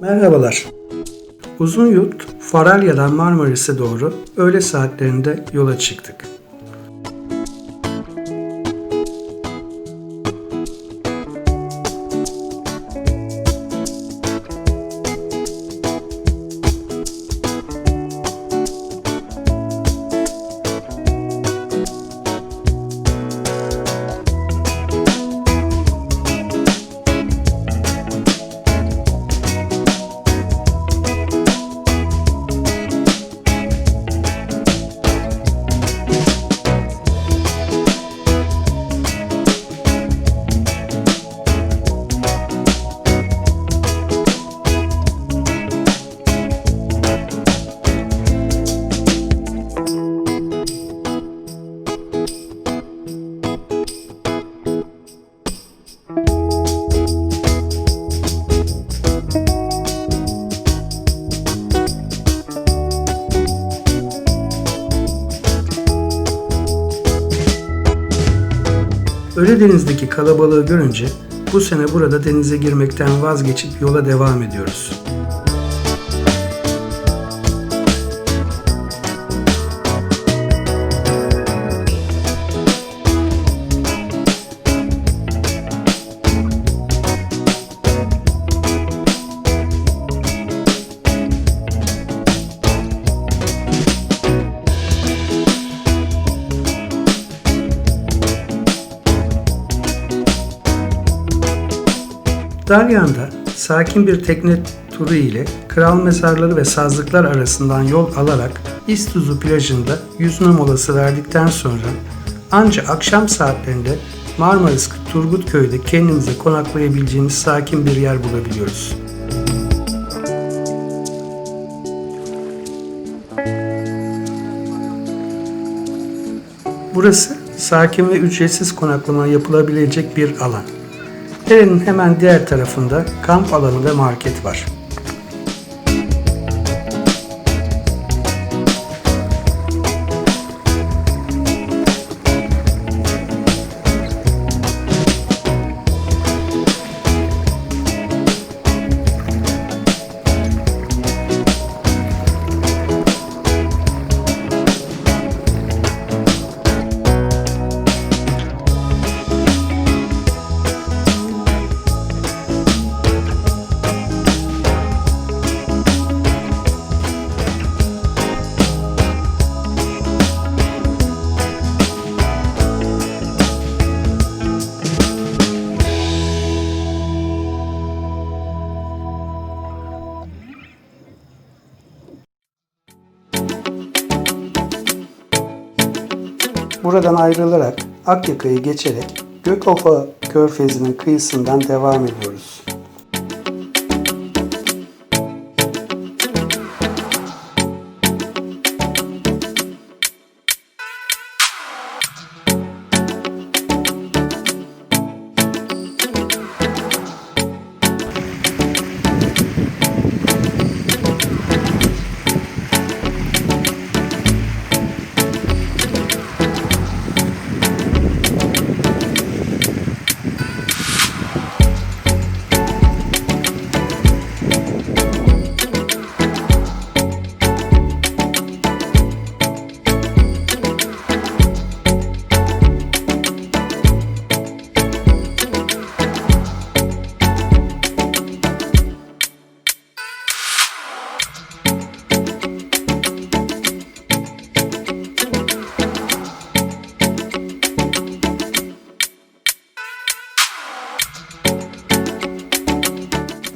Merhabalar. Uzun yurt Faralya'dan Marmaris'e doğru öğle saatlerinde yola çıktık. Ölüdeniz'deki kalabalığı görünce bu sene burada denize girmekten vazgeçip yola devam ediyoruz. Dalyan'da sakin bir tekne turu ile kral mezarları ve sazlıklar arasından yol alarak İstuzu plajında yüzme molası verdikten sonra anca akşam saatlerinde Marmaris Turgutköy'de kendimize konaklayabileceğimiz sakin bir yer bulabiliyoruz. Burası sakin ve ücretsiz konaklama yapılabilecek bir alan. Derenin hemen diğer tarafında kamp alanı ve market var. Buradan ayrılarak Akyaka'yı geçerek Gökova Körfezi'nin kıyısından devam ediyoruz.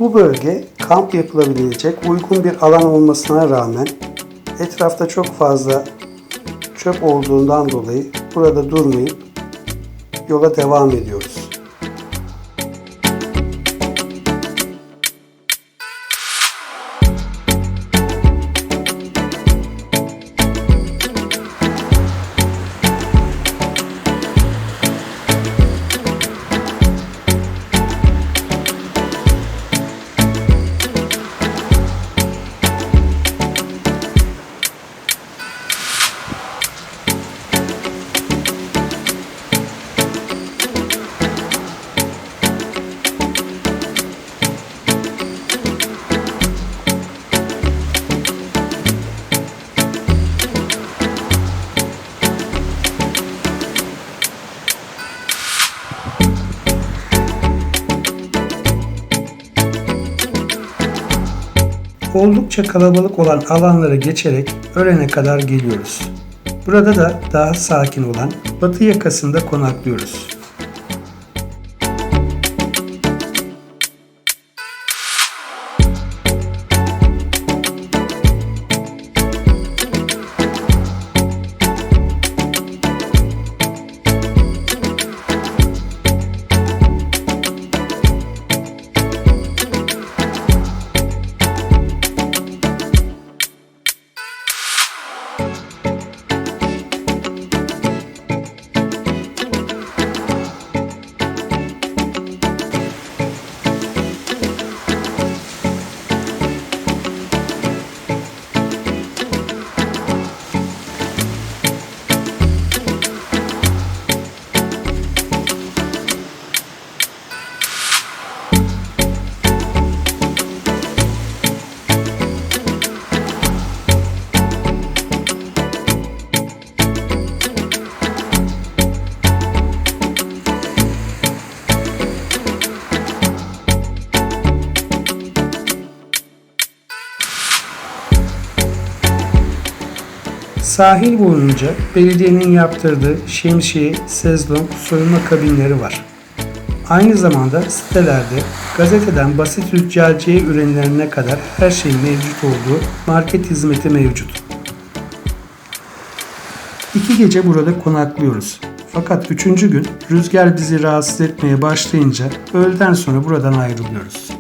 Bu bölge kamp yapılabilecek uygun bir alan olmasına rağmen etrafta çok fazla çöp olduğundan dolayı burada durmayıp yola devam ediyoruz. Oldukça kalabalık olan alanlara geçerek Ören'e kadar geliyoruz. Burada da daha sakin olan batı yakasında konaklıyoruz. Sahil boyunca belediyenin yaptırdığı şemsiye, sezlong, soyunma kabinleri var. Aynı zamanda sitelerde gazeteden basit züccaciye ürünlerine kadar her şeyin mevcut olduğu market hizmeti mevcut. İki gece burada konaklıyoruz. Fakat üçüncü gün rüzgar bizi rahatsız etmeye başlayınca öğleden sonra buradan ayrılıyoruz.